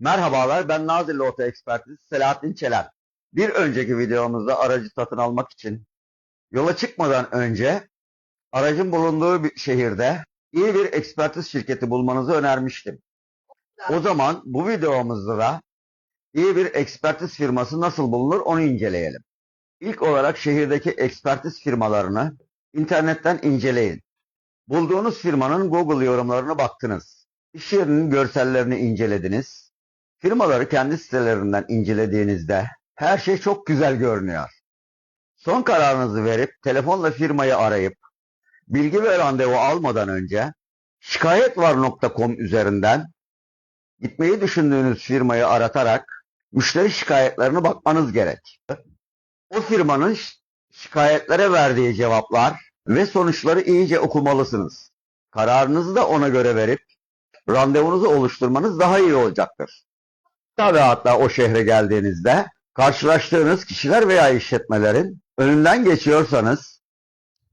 Merhabalar ben Nazilli Oto Ekspertiz Selahattin Çeler. Bir önceki videomuzda aracı satın almak için yola çıkmadan önce aracın bulunduğu bir şehirde iyi bir ekspertiz şirketi bulmanızı önermiştim. O zaman bu videomuzda da iyi bir ekspertiz firması nasıl bulunur onu inceleyelim. İlk olarak şehirdeki ekspertiz firmalarını internetten inceleyin. Bulduğunuz firmanın Google yorumlarına baktınız. İş yerinin görsellerini incelediniz. Firmaları kendi sitelerinden incelediğinizde her şey çok güzel görünüyor. Son kararınızı verip telefonla firmayı arayıp bilgi ve randevu almadan önce şikayetvar.com üzerinden gitmeyi düşündüğünüz firmayı aratarak müşteri şikayetlerine bakmanız gerek. O firmanın şikayetlere verdiği cevaplar ve sonuçları iyice okumalısınız. Kararınızı da ona göre verip randevunuzu oluşturmanız daha iyi olacaktır. Tabi hatta o şehre geldiğinizde karşılaştığınız kişiler veya işletmelerin önünden geçiyorsanız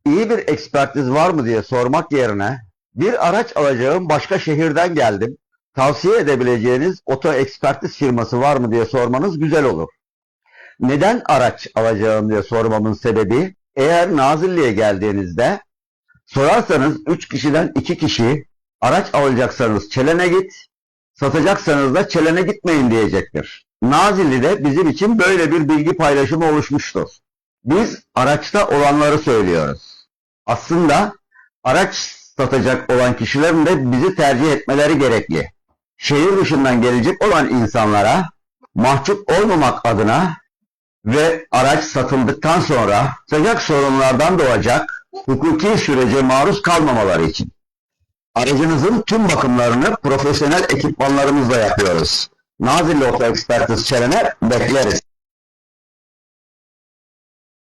iyi bir ekspertiz var mı diye sormak yerine bir araç alacağım başka şehirden geldim. Tavsiye edebileceğiniz oto ekspertiz firması var mı diye sormanız güzel olur. Neden araç alacağım diye sormamın sebebi eğer Nazilli'ye geldiğinizde sorarsanız 3 kişiden 2 kişi araç alacaksanız Çelen'e git, satacaksanız da Çelen'e gitmeyin diyecektir. Nazilli'de bizim için böyle bir bilgi paylaşımı oluşmuştur. Biz araçta olanları söylüyoruz. Aslında araç satacak olan kişilerin de bizi tercih etmeleri gerekli. Şehir dışından gelecek olan insanlara mahcup olmamak adına ve araç satıldıktan sonra sıcak sorunlardan doğacak hukuki sürece maruz kalmamaları için. Aracınızın tüm bakımlarını profesyonel ekipmanlarımızla yapıyoruz. Nazilli Oto Ekspertiz Çelen'e bekleriz.